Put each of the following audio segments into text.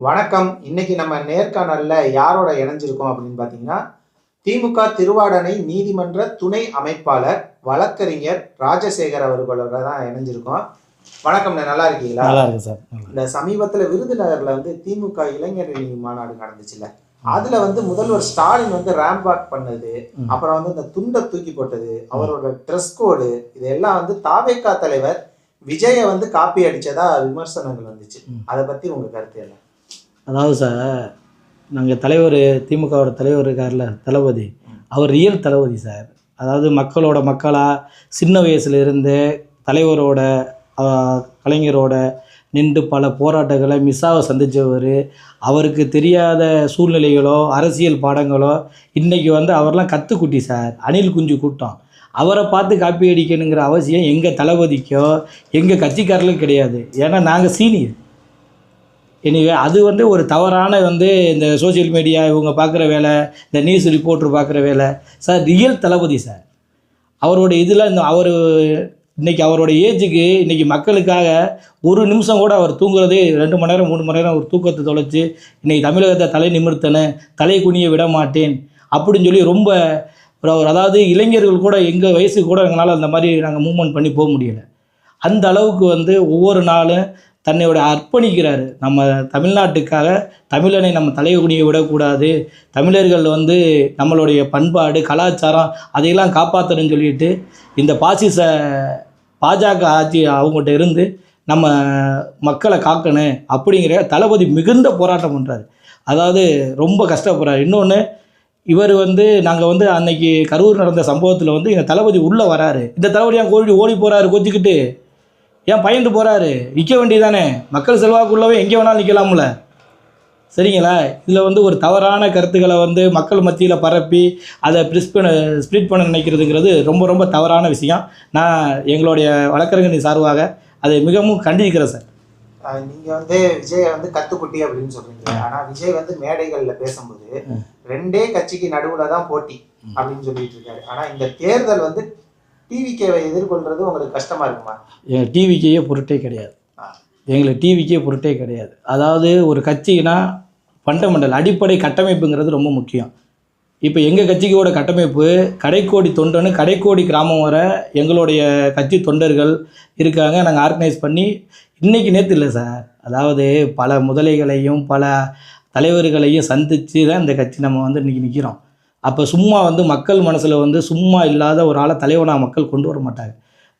வணக்கம். இன்னைக்கு நம்ம நேர்காணல்ல யாரோட இணைஞ்சிருக்கோம் அப்படின்னு பார்த்தீங்கன்னா திமுக திருவாடனை நீதிமன்ற துணை அமைப்பாளர் வழக்கறிஞர் ராஜசேகர் அவர்களோட தான் இணைஞ்சிருக்கோம். வணக்கம் நல்லா இருக்கீங்களா? நல்லா இருக்கு சார். இந்த சமீபத்துல விருதுநகர்ல வந்து திமுக இளைஞரணி மாநாடு நடந்துச்சுல்ல. அதுல வந்து முதல்வர் ஸ்டாலின் வந்து ரேம்ப் வாக் பண்ணது. அப்புறம் வந்து இந்த துண்டை தூக்கி போட்டது அவரோட ட்ரெஸ் கோடு இதெல்லாம் வந்து தாவேக்கா தலைவர் விஜய வந்து காப்பி அடிச்சதா விமர்சனங்கள் வந்துச்சு. அதை பத்தி உங்க கருத்து என்ன? அதாவது சார் நாங்கள் தலைவர் திமுகவோட தலைவர் இருக்கார்ல தளபதி. அவர் ரியல் தளபதி சார் அதாவது மக்களோட மக்களாக சின்ன வயசுலேருந்தே தலைவரோட கலைஞரோட நின்று பல போராட்டங்களை மிஸ்ஸாவை சந்தித்தவர் அவருக்கு தெரியாத சூழ்நிலைகளோ அரசியல் பாடங்களோ இன்றைக்கி வந்து அவர்லாம் கற்றுக்குட்டி சார் அணில் குஞ்சு கூட்டம். அவரை பார்த்து காப்பி அடிக்கணுங்கிற அவசியம் எங்கள் தளபதிக்கோ எங்கள் கட்சிக்காரர்களும் கிடையாது. ஏன்னா நாங்கள் சீனியர் எனிவே அது வந்து ஒரு தவறான வந்து இந்த சோஷியல் மீடியா இவங்க பார்க்குற வேலை இந்த நியூஸ் ரிப்போர்ட்ரு பார்க்குற வேலை. சார் ரியல் தளபதி சார் அவரோட இதில் இந்த அவர் இன்னைக்கு அவரோட ஏஜுக்கு இன்றைக்கி மக்களுக்காக ஒரு நிமிஷம் கூட அவர் தூங்குறதே ரெண்டு மணி நேரம் மூணு மணி நேரம் ஒரு தூக்கத்தை தொலைச்சி இன்றைக்கி தமிழகத்தை தலை நிமிர்த்தன தலை குனிய விட மாட்டேன் அப்படின்னு சொல்லி ரொம்ப ஒரு அவர் அதாவது இளைஞர்கள் கூட எங்கள் வயசுக்கு கூட எங்களால் அந்த மாதிரி நாங்கள் மூவ்மெண்ட் பண்ணி போக முடியலை. அந்த அளவுக்கு வந்து ஒவ்வொரு நாளும் தன்னையோட அர்ப்பணிக்கிறாரு. நம்ம தமிழ்நாட்டுக்காக தமிழனை நம்ம தலைகுனிய விடக்கூடாது. தமிழர்கள் வந்து நம்மளுடைய பண்பாடு கலாச்சாரம் அதையெல்லாம் காப்பாற்றணும்னு சொல்லிட்டு இந்த பாசிச பாஜக ஆட்சி அவங்ககிட்ட இருந்து நம்ம மக்களை காக்கணும் அப்படிங்கிற தளபதி மிகுந்த போராட்டம் பண்ணுறாரு அதாவது ரொம்ப கஷ்டப்படுறாரு. இன்னொன்று இவர் வந்து நாங்கள் வந்து அன்னைக்கு கரூர் நடந்த சம்பவத்தில் வந்து எங்கள் தளபதி உள்ளே வராரு. இந்த தளபதி ஏன் ஓடி போகிறாரு கொச்சிக்கிட்டு ஏன் பயந்து போகிறாரு நிற்க வேண்டியதானே மக்கள் செல்வாக்குள்ளவே எங்கே வேணாலும் நிற்கலாம்ல. சரிங்களா? இதில் வந்து ஒரு தவறான கருத்துக்களை வந்து மக்கள் மத்தியில் பரப்பி அதை ஸ்பிரிட் பண்ண ஸ்ப்ளிட் பண்ண நினைக்கிறதுங்கிறது ரொம்ப ரொம்ப தவறான விஷயம். நான் எங்களுடைய வழக்கறிஞரின் சார்பாக அதை மிகவும் கண்டிக்கிறேன் சார். ஆஹ் நீங்க வந்து விஜய வந்து கத்துக்குட்டி அப்படின்னு சொல்றீங்க. ஆனா விஜய் வந்து மேடைகள்ல பேசும்போது. ரெண்டே கட்சிக்கு நடுவுல தான் போட்டி அப்படின்னு சொல்லிட்டு இருக்காரு. ஆனா இந்த தேர்தல் வந்து டிவிகேவை எதிர்கொள்றது உங்களுக்கு கஷ்டமா இருக்குமா? எங்கள் டிவிக்கே பொருட்டே கிடையாது. எங்களுக்கு டிவிக்கே பொருட்டே கிடையாது. அதாவது ஒரு கட்சினா ஃபண்டமெண்டல் அடிப்படை கட்டமைப்புங்கிறது ரொம்ப முக்கியம். இப்போ எங்கள் கட்சிக்கோட கட்டமைப்பு கடைக்கோடி தொண்டனு கடைக்கோடி கிராமம் வர எங்களுடைய கட்சி தொண்டர்கள் இருக்காங்க. நாங்கள் ஆர்கனைஸ் பண்ணி இன்றைக்கி நேற்று இல்லை சார். அதாவது பல முதலைகளையும் பல தலைவர்களையும் சந்தித்து தான் இந்த கட்சி நம்ம வந்து இன்றைக்கி நிற்கிறோம் அப்போ சும்மா வந்து மக்கள் மனசில் வந்து சும்மா இல்லாத ஒரு ஆளை தலைவனாக மக்கள் கொண்டு வர மாட்டாங்க.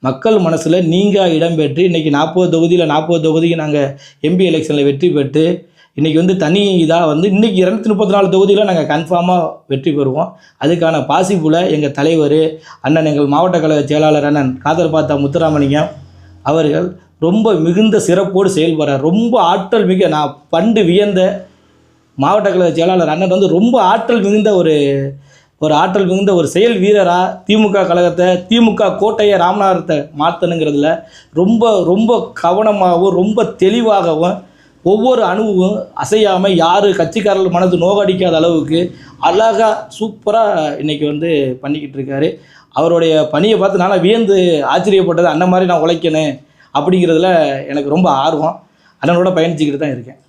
மக்கள் மனசில் நீங்கள் இடம்பெற்று இன்றைக்கி நாற்பது தொகுதியில் நாற்பது தொகுதிக்கு நாங்கள் எம்பி எலெக்ஷனில் வெற்றி பெற்று இன்றைக்கி வந்து தனி இதாக வந்து இன்றைக்கி இரநூத்தி முப்பத்தி நாலு தொகுதியில் நாங்கள் கன்ஃபார்மாக வெற்றி பெறுவோம். அதுக்கான பாசிபுல எங்கள் தலைவர் அண்ணன் எங்கள் மாவட்ட கழக செயலாளர் அண்ணன் காதல் பார்த்தா முத்துராமலிங்கம் அவர்கள் ரொம்ப மிகுந்த சிறப்போடு செயல்படுறார். ரொம்ப ஆற்றல் மிக நான் பண்டு வியந்த மாவட்ட கழக செயலாளர் அண்ணன் வந்து ரொம்ப ஆற்றல் மிகுந்த ஒரு ஒரு ஆற்றல் மிகுந்த ஒரு செயல் வீரராக திமுக கழகத்தை திமுக கோட்டையை ராமநாதத்தை மாற்றணுங்கிறதுல ரொம்ப ரொம்ப கவனமாகவும் ரொம்ப தெளிவாகவும் ஒவ்வொரு அணுவும் அசையாமல் யார் கட்சிக்காரர்கள் மனது நோகடிக்காத அளவுக்கு அழகாக சூப்பராக இன்றைக்கி வந்து பண்ணிக்கிட்டு இருக்காரு. அவருடைய பணியை பார்த்து நான் வியந்து ஆச்சரியப்பட்டது அந்த மாதிரி நான் உழைக்கணும் அப்படிங்கிறதுல எனக்கு ரொம்ப ஆர்வம். அண்ணனோட பயணிச்சுக்கிட்டு தான் இருக்கேன்.